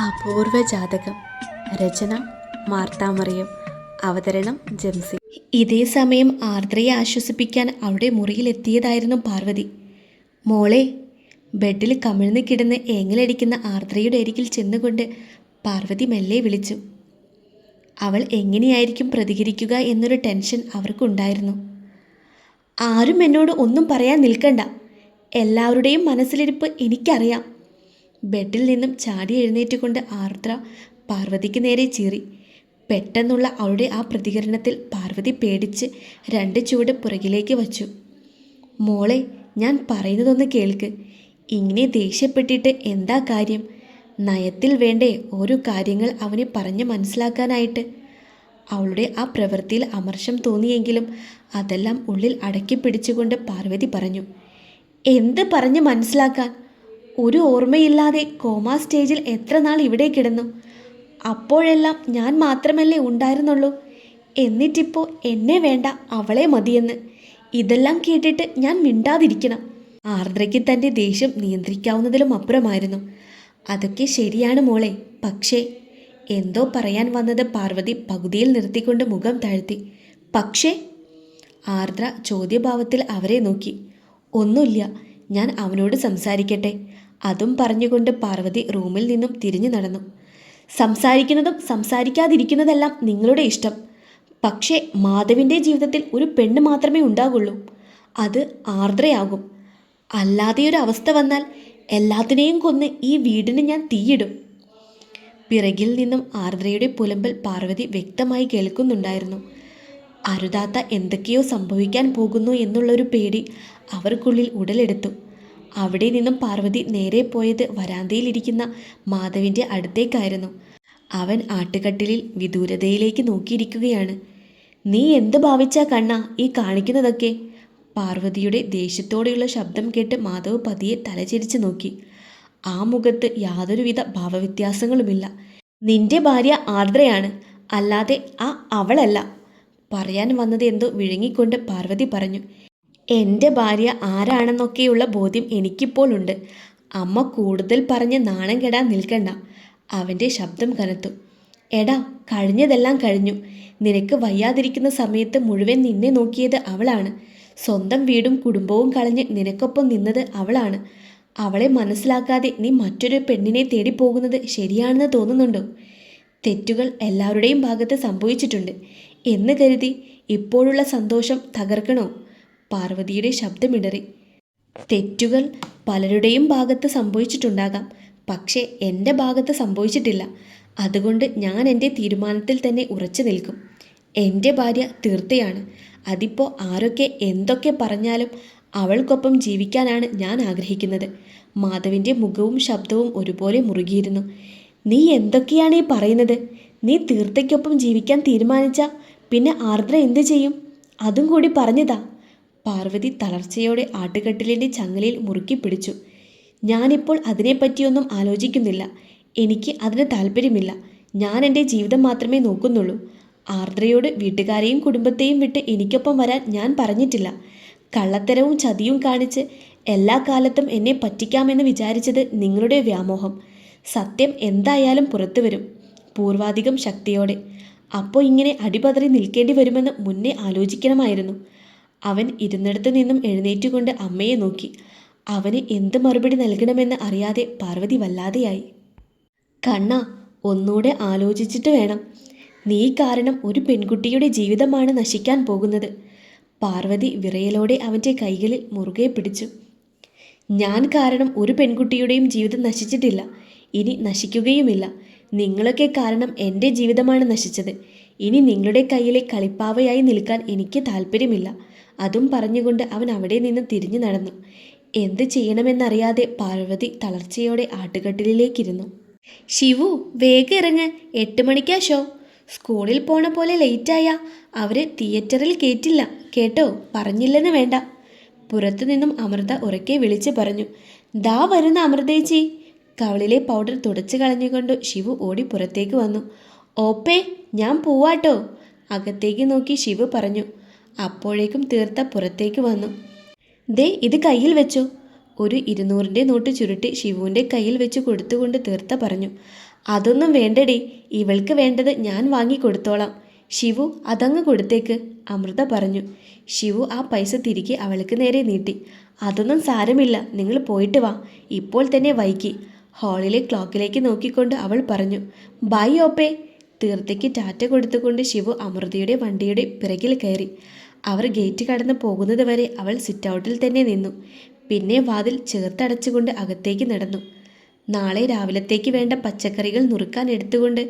അപൂർവ ജാതകം രചന മാർത്താമറിയം. അവതരണം ജംസി. ഇതേ സമയം ആർദ്രയെ ആശ്വസിപ്പിക്കാൻ അവിടെ മുറിയിലെത്തിയതായിരുന്നു പാർവതി. മോളെ ബെഡിൽ കമിഴ്ന്ന് കിടന്ന് ഏങ്ങലടിക്കുന്ന ആർദ്രയുടെ അരികിൽ ചെന്നുകൊണ്ട് പാർവതി മെല്ലെ വിളിച്ചു. അവൾ എങ്ങനെയായിരിക്കും പ്രതികരിക്കുക എന്നൊരു ടെൻഷൻ അവർക്കുണ്ടായിരുന്നു. ആരും എന്നോട് ഒന്നും പറയാൻ നിൽക്കണ്ട. എല്ലാവരുടെയും മനസ്സിലിരിപ്പ് എനിക്കറിയാം. ബെഡിൽ നിന്നും ചാടി എഴുന്നേറ്റുകൊണ്ട് ആർദ്ര പാർവതിക്ക് നേരെ ചീറി. പെട്ടെന്നുള്ള അവളുടെ ആ പ്രതികരണത്തിൽ പാർവതി പേടിച്ച് രണ്ട് ചുവട് പുറകിലേക്ക് വച്ചു. മോളെ ഞാൻ പറയുന്നതൊന്ന് കേൾക്ക്. ഇങ്ങനെ ദേഷ്യപ്പെട്ടിട്ട് എന്താ കാര്യം? നയത്തിൽ വേണ്ടേ ഓരോ കാര്യങ്ങൾ അവനെ പറഞ്ഞ് മനസ്സിലാക്കാനായിട്ട്? അവളുടെ ആ പ്രവൃത്തിയിൽ അമർഷം തോന്നിയെങ്കിലും അതെല്ലാം ഉള്ളിൽ അടക്കി പിടിച്ചുകൊണ്ട് പാർവതി പറഞ്ഞു. എന്ത് പറഞ്ഞ് മനസ്സിലാക്കാൻ? ഒരു ഓർമ്മയില്ലാതെ കോമാ സ്റ്റേജിൽ എത്ര നാൾ ഇവിടെ കിടന്നു? അപ്പോഴെല്ലാം ഞാൻ മാത്രമല്ലേ ഉണ്ടായിരുന്നുള്ളൂ. എന്നിട്ടിപ്പോൾ എന്നെ വേണ്ട അവളെ മതിയെന്ന്. ഇതെല്ലാം കേട്ടിട്ട് ഞാൻ മിണ്ടാതിരിക്കണം. ആർദ്രയ്ക്ക് തന്റെ ദേഷ്യം നിയന്ത്രിക്കാവുന്നതിലും അപ്പുറമായിരുന്നു. അതൊക്കെ ശരിയാണ് മോളെ. പക്ഷേ എന്തോ പറയാൻ വന്നത് പാർവതി പകുതിയിൽ നിർത്തിക്കൊണ്ട് മുഖം താഴ്ത്തി. പക്ഷേ ആർദ്ര ചോദ്യഭാവത്തിൽ അവരെ നോക്കി. ഒന്നുമില്ല ഞാൻ അവനോട് സംസാരിക്കട്ടെ. അതും പറഞ്ഞുകൊണ്ട് പാർവതി റൂമിൽ നിന്നും തിരിഞ്ഞു നടന്നു. സംസാരിക്കുന്നതും സംസാരിക്കാതിരിക്കുന്നതെല്ലാം നിങ്ങളുടെ ഇഷ്ടം. പക്ഷേ മാധവിന്റെ ജീവിതത്തിൽ ഒരു പെണ്ണ് മാത്രമേ ഉണ്ടാകുള്ളൂ അത് ആർദ്രയാകും. അല്ലാതെ ഒരു അവസ്ഥ വന്നാൽ എല്ലാത്തിനെയും കൊന്ന് ഈ വീടിന് ഞാൻ തീയിടും. പിറകിൽ നിന്നും ആർദ്രയുടെ പുലമ്പൽ പാർവതി വ്യക്തമായി കേൾക്കുന്നുണ്ടായിരുന്നു. അരുതാത്ത എന്തൊക്കെയോ സംഭവിക്കാൻ പോകുന്നു എന്നുള്ളൊരു പേടി അവർക്കുള്ളിൽ ഉടലെടുത്തു. അവിടെ നിന്നും പാർവതി നേരെ പോയത് വരാന്തയിലിരിക്കുന്ന മാധവിന്റെ അടുത്തേക്കായിരുന്നു. അവൻ ആട്ടുകട്ടിലിൽ വിദൂരതയിലേക്ക് നോക്കിയിരിക്കുകയാണ്. നീ എന്ത് ഭാവിച്ചാ കണ്ണ ഈ കാണിക്കുന്നതൊക്കെ? പാർവതിയുടെ ദേഷ്യത്തോടെയുള്ള ശബ്ദം കേട്ട് മാധവ് പതിയെ തലചരിച്ച് നോക്കി. ആ മുഖത്ത് യാതൊരുവിധ ഭാവവ്യത്യാസങ്ങളുമില്ല. നിന്റെ ഭാര്യ ആർദ്രയാണ് അല്ലാതെ ആ അവളല്ല പറയാൻ വന്നത് എന്തോ വിഴുങ്ങിക്കൊണ്ട് പാർവതി പറഞ്ഞു. എന്റെ ഭാര്യ ആരാണെന്നൊക്കെയുള്ള ബോധ്യം എനിക്കിപ്പോൾ ഉണ്ട്. അമ്മ കൂടുതൽ പറഞ്ഞ് നാണം കെടാൻ നിൽക്കണ്ട. അവന്റെ ശബ്ദം കനത്തു. എടാ കഴിഞ്ഞതെല്ലാം കഴിഞ്ഞു. നിനക്ക് വയ്യാതിരിക്കുന്ന സമയത്ത് മുഴുവൻ നിന്നെ നോക്കിയത് അവളാണ്. സ്വന്തം വീടും കുടുംബവും കളഞ്ഞ് നിനക്കൊപ്പം നിന്നത് അവളാണ്. അവളെ മനസ്സിലാക്കാതെ നീ മറ്റൊരു പെണ്ണിനെ തേടി പോകുന്നത് ശരിയാണെന്ന് തോന്നുന്നുണ്ടോ? തെറ്റുകൾ എല്ലാവരുടെയും ഭാഗത്ത് സംഭവിച്ചിട്ടുണ്ട്. എന്ന് കരുതി ഇപ്പോഴുള്ള സന്തോഷം തകർക്കണോ? പാർവതിയുടെ ശബ്ദമിടറി. തെറ്റുകൾ പലരുടെയും ഭാഗത്ത് സംഭവിച്ചിട്ടുണ്ടാകാം. പക്ഷേ എന്റെ ഭാഗത്ത് സംഭവിച്ചിട്ടില്ല. അതുകൊണ്ട് ഞാൻ എന്റെ തീരുമാനത്തിൽ തന്നെ ഉറച്ചു നിൽക്കും. എന്റെ ഭാര്യ തീർത്ഥയാണ്. അതിപ്പോൾ ആരൊക്കെ എന്തൊക്കെ പറഞ്ഞാലും അവൾക്കൊപ്പം ജീവിക്കാനാണ് ഞാൻ ആഗ്രഹിക്കുന്നത്. മാധവിന്റെ മുഖവും ശബ്ദവും ഒരുപോലെ മുറുകിയിരുന്നു. നീ എന്തൊക്കെയാണ് ഈ പറയുന്നത്? നീ തീർത്ഥയ്ക്കൊപ്പം ജീവിക്കാൻ തീരുമാനിച്ച പിന്നെ ആർദ്ര എന്ത് ചെയ്യും? അതും കൂടി പറഞ്ഞതാ. പാർവതി തളർച്ചയോടെ ആട്ടുകട്ടിലിന്റെ ചങ്ങലയിൽ മുറുക്കി പിടിച്ചു. ഞാനിപ്പോൾ അതിനെപ്പറ്റിയൊന്നും ആലോചിക്കുന്നില്ല. എനിക്ക് അതിന് താല്പര്യമില്ല ഞാൻ എന്റെ ജീവിതം മാത്രമേ നോക്കുന്നുള്ളൂ. ആർദ്രയോട് വീട്ടുകാരെയും കുടുംബത്തെയും വിട്ട് എനിക്കൊപ്പം വരാൻ ഞാൻ പറഞ്ഞിട്ടില്ല. കള്ളത്തരവും ചതിയും കാണിച്ച് എല്ലാ കാലത്തും എന്നെ പറ്റിക്കാമെന്ന് വിചാരിച്ചത് നിങ്ങളുടെ വ്യാമോഹം. സത്യം എന്തായാലും പുറത്തു വരും. പൂർവാധികം ശക്തിയോടെ. അപ്പോൾ ഇങ്ങനെ അടിപതറി നിൽക്കേണ്ടി വരുമെന്ന് മുന്നേ ആലോചിക്കണമായിരുന്നു. അവൻ ഇരുന്നിടത്ത് നിന്നും എഴുന്നേറ്റുകൊണ്ട് അമ്മയെ നോക്കി. അവന് എന്ത് മറുപടി നൽകണമെന്ന് അറിയാതെ പാർവതി വല്ലാതെയായി. കണ്ണ ഒന്നുകൂടെ ആലോചിച്ചിട്ട് വേണം. നീ കാരണം ഒരു പെൺകുട്ടിയുടെ ജീവിതമാണ് നശിക്കാൻ പോകുന്നത്. പാർവതി വിറയലോടെ അവന്റെ കൈകളിൽ മുറുകെ പിടിച്ചു. ഞാൻ കാരണം ഒരു പെൺകുട്ടിയുടെയും ജീവിതം നശിച്ചിട്ടില്ല. ഇനി നശിക്കുകയുമില്ല. നിങ്ങളൊക്കെ കാരണം എന്റെ ജീവിതമാണ് നശിച്ചത്. ഇനി നിങ്ങളുടെ കയ്യിലെ കളിപ്പാവയായി നിൽക്കാൻ എനിക്ക് താല്പര്യമില്ല അതും പറഞ്ഞുകൊണ്ട് അവൻ അവിടെ നിന്ന് തിരിഞ്ഞു നടന്നു. എന്ത് ചെയ്യണമെന്നറിയാതെ പാർവതി തളർച്ചയോടെ ആട്ടുകട്ടിലേക്കിരുന്നു ശിവു വേഗം ഇറങ്ങ്. എട്ട് മണിക്കാ ഷോ. സ്കൂളിൽ പോണ പോലെ ലേറ്റായ. അവർ തിയേറ്ററിൽ കേറ്റില്ല. കേട്ടോ? പറഞ്ഞില്ലെന്ന് വേണ്ട. പുറത്തു നിന്നും അമൃത ഉറക്കെ വിളിച്ചു പറഞ്ഞു. ദാ വരുന്ന അമൃതേച്ചി കവളിലെ പൗഡർ തുടച്ചു കളഞ്ഞുകൊണ്ട് ശിവു ഓടി പുറത്തേക്ക് വന്നു. ഓപ്പേ ഞാൻ പോവാട്ടോ. അകത്തേക്ക് നോക്കി ശിവു പറഞ്ഞു. അപ്പോഴേക്കും തീർത്ത പുറത്തേക്ക് വന്നു. ദേ ഇത് കയ്യിൽ വെച്ചോ. ഒരു ഇരുന്നൂറിന്റെ നോട്ട് ചുരുട്ടി ശിവുവിന്റെ കയ്യിൽ വെച്ച് കൊടുത്തുകൊണ്ട് തീർത്ത പറഞ്ഞു അതൊന്നും വേണ്ടടി. ഇവൾക്ക് വേണ്ടത് ഞാൻ വാങ്ങി കൊടുത്തോളാം ശിവു അതങ്ങ് കൊടുത്തേക്ക്. അമൃത പറഞ്ഞു. ശിവു ആ പൈസ തിരികെ അവൾക്ക് നേരെ നീട്ടി. അതൊന്നും സാരമില്ല. നിങ്ങൾ പോയിട്ട് വാ. ഇപ്പോൾ തന്നെ വൈകി. ഹാളിലെ ക്ലോക്കിലേക്ക് നോക്കിക്കൊണ്ട് അവൾ പറഞ്ഞു ബൈ ഓപ്പേ. തീർത്തയ്ക്ക് ടാറ്റ കൊടുത്തുകൊണ്ട് ശിവു അമൃതയുടെ വണ്ടിയുടെ പിറകിൽ കയറി. അവർ ഗേറ്റ് കടന്ന് പോകുന്നത് വരെ അവൾ സിറ്റൗട്ടിൽ തന്നെ നിന്നു. പിന്നെ വാതിൽ ചേർത്തടച്ചുകൊണ്ട് അകത്തേക്ക് നടന്നു. നാളെ രാവിലത്തേക്ക് വേണ്ട പച്ചക്കറികൾ നുറുക്കാൻ എടുത്തുകൊണ്ട്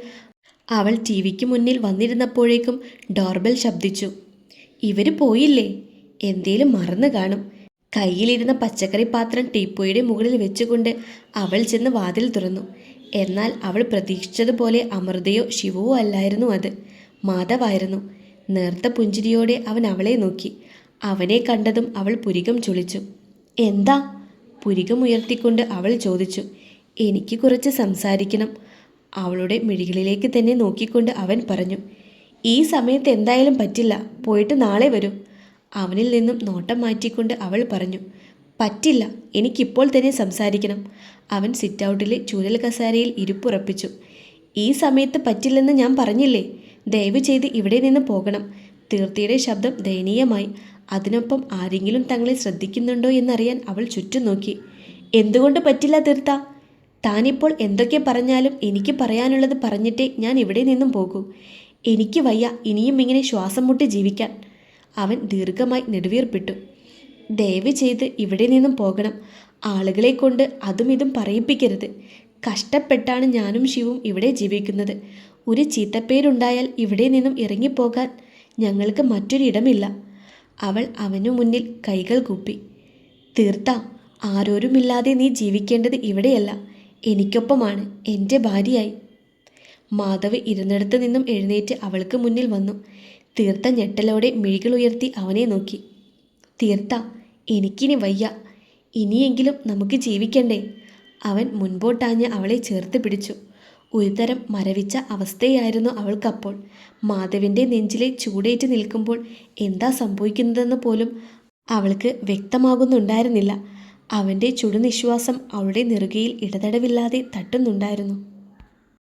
അവൾ ടി വിക്ക് മുന്നിൽ വന്നിരുന്നപ്പോഴേക്കും ഡോർബെൽ ശബ്ദിച്ചു. ഇവർ പോയില്ലേ? എന്തേലും മറന്നു കാണും. കയ്യിലിരുന്ന പച്ചക്കറി പാത്രം ടീപ്പോയുടെ മുകളിൽ വെച്ചുകൊണ്ട് അവൾ ചെന്ന് വാതിൽ തുറന്നു. എന്നാൽ അവൾ പ്രതീക്ഷിച്ചതുപോലെ അമൃതയോ ശിവോ അല്ലായിരുന്നു അത്. മാധവായിരുന്നു. നേർത്ത പുഞ്ചിരിയോടെ അവൻ അവളെ നോക്കി. അവനെ കണ്ടതും അവൾ പുരികം ചുളിച്ചു. എന്താ? പുരികം ഉയർത്തിക്കൊണ്ട് അവൾ ചോദിച്ചു. എനിക്ക് കുറച്ച് സംസാരിക്കണം. അവളുടെ മിഴികളിലേക്ക് തന്നെ നോക്കിക്കൊണ്ട് അവൻ പറഞ്ഞു. ഈ സമയത്ത് എന്തായാലും പറ്റില്ല. പോയിട്ട് നാളെ വരൂ. അവനിൽ നിന്നും നോട്ടം മാറ്റിക്കൊണ്ട് അവൾ പറഞ്ഞു. പറ്റില്ല. എനിക്കിപ്പോൾ തന്നെ സംസാരിക്കണം. അവൻ സിറ്റൗട്ടിലെ ചൂരൽ കസാരയിൽ ഇരിപ്പുറപ്പിച്ചു. ഈ സമയത്ത് പറ്റില്ലെന്ന് ഞാൻ പറഞ്ഞില്ലേ? ദയവ് ചെയ്ത് ഇവിടെ നിന്ന് പോകണം. തീർത്തിയുടെ ശബ്ദം ദയനീയമായി. അതിനൊപ്പം ആരെങ്കിലും തങ്ങളെ ശ്രദ്ധിക്കുന്നുണ്ടോ എന്നറിയാൻ അവൾ ചുറ്റും നോക്കി. എന്തുകൊണ്ട് പറ്റില്ല തീർത്ത? താനിപ്പോൾ എന്തൊക്കെ പറഞ്ഞാലും എനിക്ക് പറയാനുള്ളത് പറഞ്ഞിട്ടേ ഞാൻ ഇവിടെ നിന്നും പോകൂ. എനിക്ക് വയ്യ ഇനിയും ഇങ്ങനെ ശ്വാസം മുട്ടി ജീവിക്കാൻ. അവൻ ദീർഘമായി നെടുവീർപ്പിട്ടു. ദയവ് ചെയ്ത് ഇവിടെ നിന്നും പോകണം. ആളുകളെ കൊണ്ട് അതും ഇതും പറയിപ്പിക്കരുത്. കഷ്ടപ്പെട്ടാണ് ഞാനും ശിവും ഇവിടെ ജീവിക്കുന്നത്. ഒരു ചീത്തപ്പേരുണ്ടായാൽ ഇവിടെ നിന്നും ഇറങ്ങിപ്പോകാൻ ഞങ്ങൾക്ക് മറ്റൊരിടമില്ല. അവൾ അവനു മുന്നിൽ കൈകൾ കൂപ്പി. തീർത്ത ആരോരുമില്ലാതെ നീ ജീവിക്കേണ്ടത് ഇവിടെയല്ല. എനിക്കൊപ്പമാണ് എന്റെ ഭാര്യയായി. മാധവ് ഇരുന്നിടത്ത് നിന്നും എഴുന്നേറ്റ് അവൾക്ക് മുന്നിൽ വന്നു. തീർത്ത ഞെട്ടലോടെ മിഴികൾ ഉയർത്തി അവനെ നോക്കി. തീർത്ത എനിക്കിനി വയ്യ. ഇനിയെങ്കിലും നമുക്ക് ജീവിക്കണ്ടേ? അവൻ മുൻപോട്ടാഞ്ഞ് അവളെ ചേർത്ത് പിടിച്ചു. ഒരുതരം മരവിച്ച അവസ്ഥയായിരുന്നു അവൾക്കപ്പോൾ. മാധവിന്റെ നെഞ്ചിലെ ചൂടേറ്റ് നിൽക്കുമ്പോൾ എന്താ സംഭവിക്കുന്നതെന്ന് പോലും അവൾക്ക് വ്യക്തമാകുന്നുണ്ടായിരുന്നില്ല. അവന്റെ ചുടുനിശ്വാസം അവളുടെ നെറുകയിൽ ഇടതടവില്ലാതെ തട്ടുന്നുണ്ടായിരുന്നു.